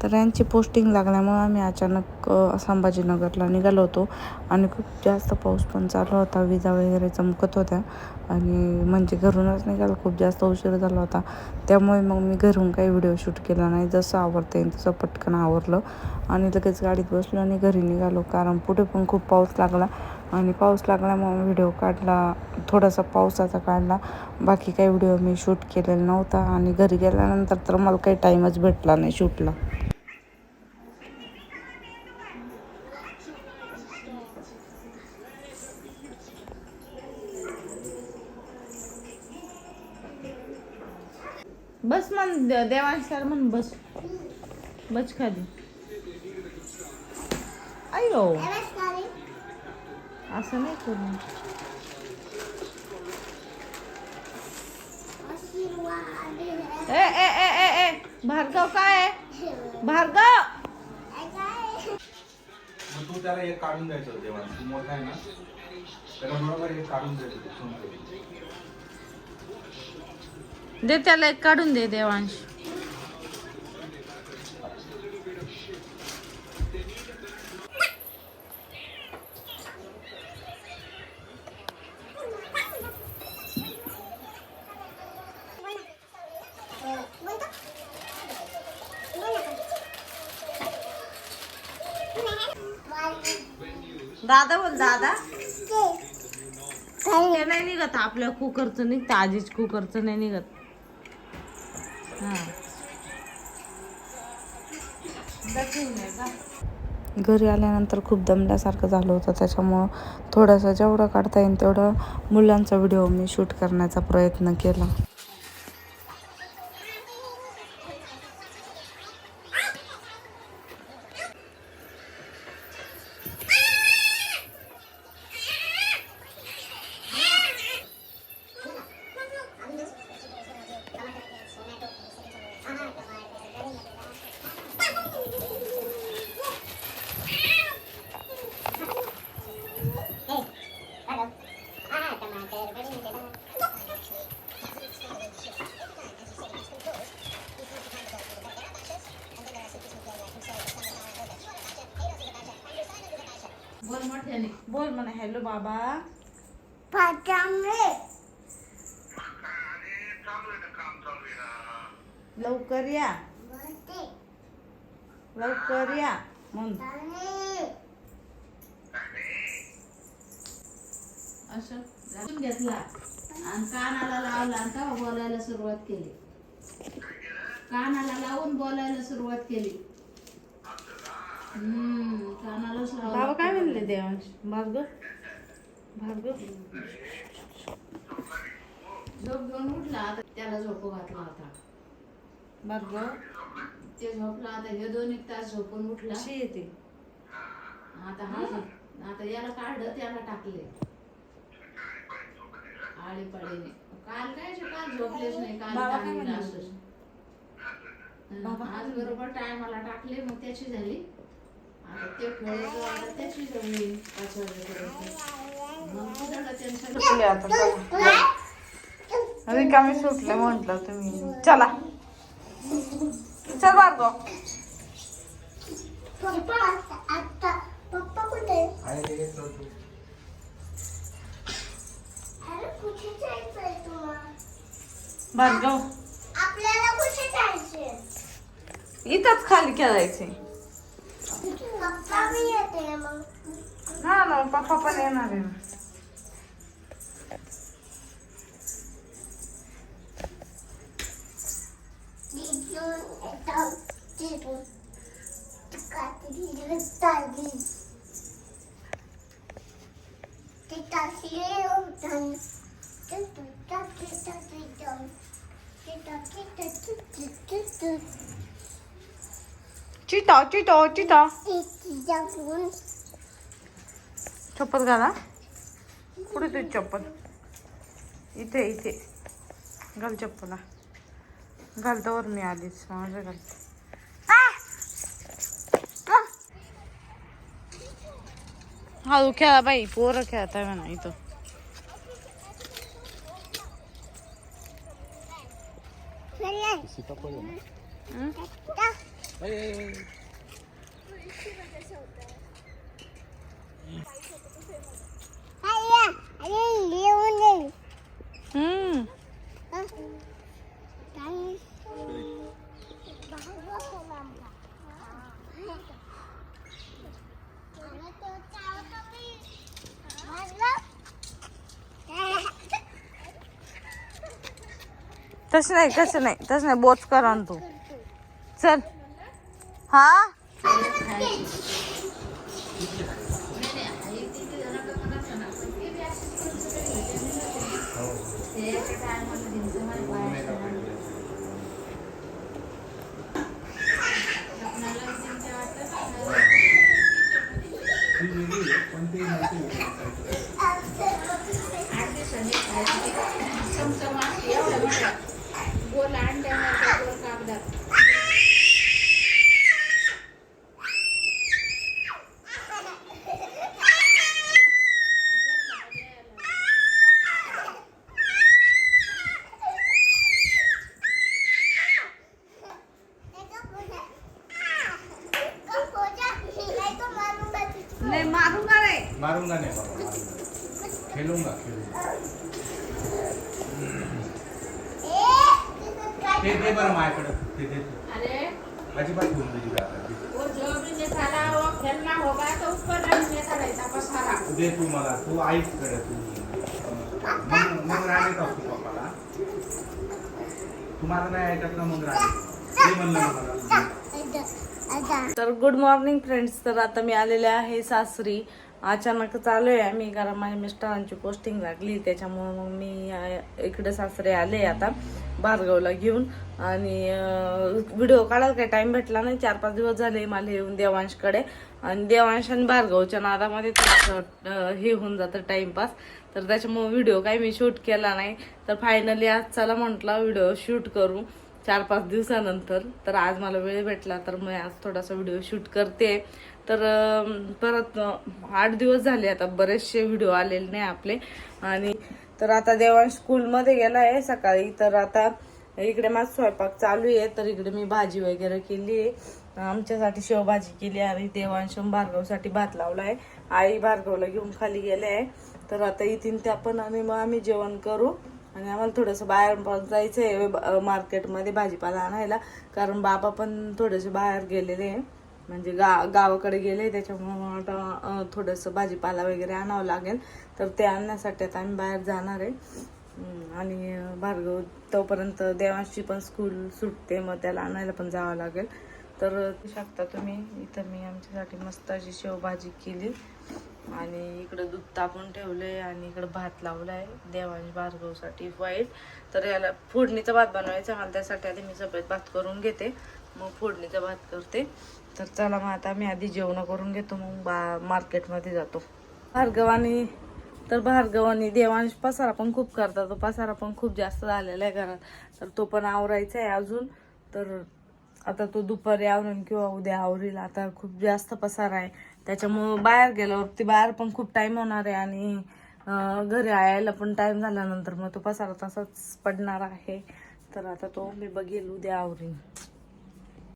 तर यांची पोस्टिंग लागल्यामुळं आम्ही अचानक संभाजीनगरला निघालो होतो. आणि खूप जास्त पाऊस पण चालू होता. विजा वगैरे चमकत होत्या. आणि म्हणजे घरूनच निघाला खूप जास्त उशीर झाला होता. त्यामुळे मग मी घरून काही व्हिडिओ शूट केला नाही. जसं आवडतं येईल तसं पटकन आवरलं. आणि लगेच गाडीत बसलो आणि घरी निघालो. कारण पुढे पण खूप पाऊस लागला. आणि पाऊस लागल्यामुळे व्हिडिओ काढला. थोडासा पावसाचा काढला. बाकी काही व्हिडिओ मी शूट केलेला नव्हता. आणि घरी गेल्यानंतर तर मला काही टाईमच भेटला नाही शूटला. बस मन देवांश सर म्हण बस. बस खाली. अयो. असं नाही करू. ए ए ए ए ए भार्गव काय आहे? भार्गव! मग तू त्याला एक काढून द्यायचं होतं तेव्हा. तू मोठा आहे ना. त्याला बरोबर एक काढून द्यायचं दे त्याला एक काढून दे देवांश. दादा बोल दादा. ते. नाही निघत आपल्या कुकरचं निघतं आजीच कुकरचं नाही निघत. हा. घरी आल्यानंतर खूप दमल्यासारखं झालं होतं त्याच्यामुळं थोडंसं जेवढं काढता येईल तेवढं मुलांचा व्हिडिओ मी शूट करण्याचा प्रयत्न केला. बोल मोठ्याने बोल म्हणा हॅलो बाबा लवकर या लवकर या म्हणून असं घालून घेतला आणि कानाला लावला आणि तेव्हा बोलायला सुरुवात केली कानाला लावून बोलायला सुरुवात केली हम्म कानालाच बाबा काय म्हणले देवांश? भार्गव? भार्गव? झोप घेऊन उठला त्याला झोप घातला होता. भार्गव? ते झोपला आता हे दोन एक तास झोपून उठला. येते आता हा आता याला काढलं त्याला टाकले. आळी पाळीने काल काय काल झोपलेच नाही काल? असंच. आज बरोबर टायमाला टाकले मग त्याची झाली. आता ते खेळायचं आता त्याची जमली पाच वाजेपर्यंत मग तुझ्याकडे टेन्शन सुटले आता चला. रिकामी सुटले म्हटलं तुम्ही. चला. चल पप्पा कुठे? भार्गव आपल्याला कुठे इथंच खाली खेळायचे पप्पा मी येते मग हा ना पप्पा पण येणार आहे ना. चप्पल घाला. कुठे तुझी चप्पल? इथे इथे. घाल चप्पला. घालतावर मी आलीच. माझं घाल. हळू खेळा बाई. पोरं खेळताय म्हणा इथं. फिरले सीताफळ तसं नाही तसं नाही तसं नाही. बोच करा तू. चल. हा ती वेगळी आहे, पण ते माहिती आहे. गोल अंड्यामध्ये गोल कागदात नाही मारू का रे मारूंगा नाही बाबा मारूंगा. खेलूंगा खेलूंगा ते दे बरं माझ्याकडं ते दे अजिबात घेऊन तुझी जागा वो जो भी निकाला वो खेलना होगा तो उसको नहीं लेकर रहता पसारा दे तू मला तू आईच कडे तू. मग मग राग येत असतो पप्पाला. तुम्हाला नाही ऐकत ना मग राग येतो. ते म्हणलं मला. तर गुड मॉर्निंग फ्रेंड्स तर आता मी आलेले आहे सासरी. अचानकच आहे. मी कारण माझ्या मिस्टरांची पोस्टिंग लागली. त्याच्यामुळं मग मी इकडे सासरे आले आता भार्गवला घेऊन. आणि व्हिडिओ काढायला काही टाईम भेटला नाही. चार पाच दिवस झाले मला येऊन देवांशकडे. आणि देवांश आणि भार्गवच्या नादामध्ये हे होऊन जातं टाइमपास तर त्याच्यामुळं व्हिडिओ काही मी शूट केला नाही. तर फायनली आज चला म्हटलं व्हिडिओ शूट करू. चार पाच दिवसानंतर. तर आज मला वेळ भेटला तर मी आज थोडासा व्हिडिओ शूट करते. तर परत आठ दिवस झाले आता बरेचसे व्हिडिओ आलेले नाही आपले. आणि तर आता देवांश स्कूलमध्ये गेला आहे सकाळी. तर आता इकडे माझा स्वयंपाक चालू आहे. तर इकडे मी भाजी वगैरे केली आहे. आमच्यासाठी शेवभाजी केली आणि देवांश भार्गवसाठी भात लावला आहे आई भार्गवला घेऊन खाली गेले आहे. तर आता इथून त्या पण आणि मग आम्ही जेवण करू. आणि आम्हाला थोडंसं बाहेर पण जायचं आहे मार्केटमध्ये भाजीपाला आणायला. कारण बाबा पण थोडेसे बाहेर गेलेले आहे. म्हणजे गा गावाकडे गेले त्याच्यामुळं आता थोडंसं भाजीपाला वगैरे आणावं लागेल. तर ते आणण्यासाठी आता आम्ही बाहेर जाणार आहे. आणि भार्गव तोपर्यंत देवांशी पण स्कूल सुटते मग त्याला आणायला पण जावं लागेल. तर शकता तुम्ही. इथं मी आमच्यासाठी मस्त अशी शेवभाजी केली. आणि इकडं दूध तापून ठेवले आणि इकडं भात लावला आहे देवांश भार्गवसाठी वाईट. तर याला फोडणीचा भात बनवायचा मला त्यासाठी आधी मी सफेद भात करून घेते. मग फोडणीचा भात करते. तर चला मग आता मी आधी जेवणं करून घेतो. मग बा मार्केटमध्ये जातो. भार्गवानी तर भार्गवानी देवांश पसारा पण खूप करतात. तो पसारा पण खूप जास्त झालेला आहे घरात. तर तो पण आवरायचा आहे अजून. तर आता तो दुपारी आवरून किंवा उद्या आवरील. आता खूप जास्त पसार आहे. त्याच्यामुळं बाहेर गेल्यावरती बाहेर पण खूप टाईम होणार आहे आणि घरी यायला पण टाईम झाल्यानंतर मग तो पसारा तसाच पडणार आहे. तर आता तो मी बघेल उद्या आवरील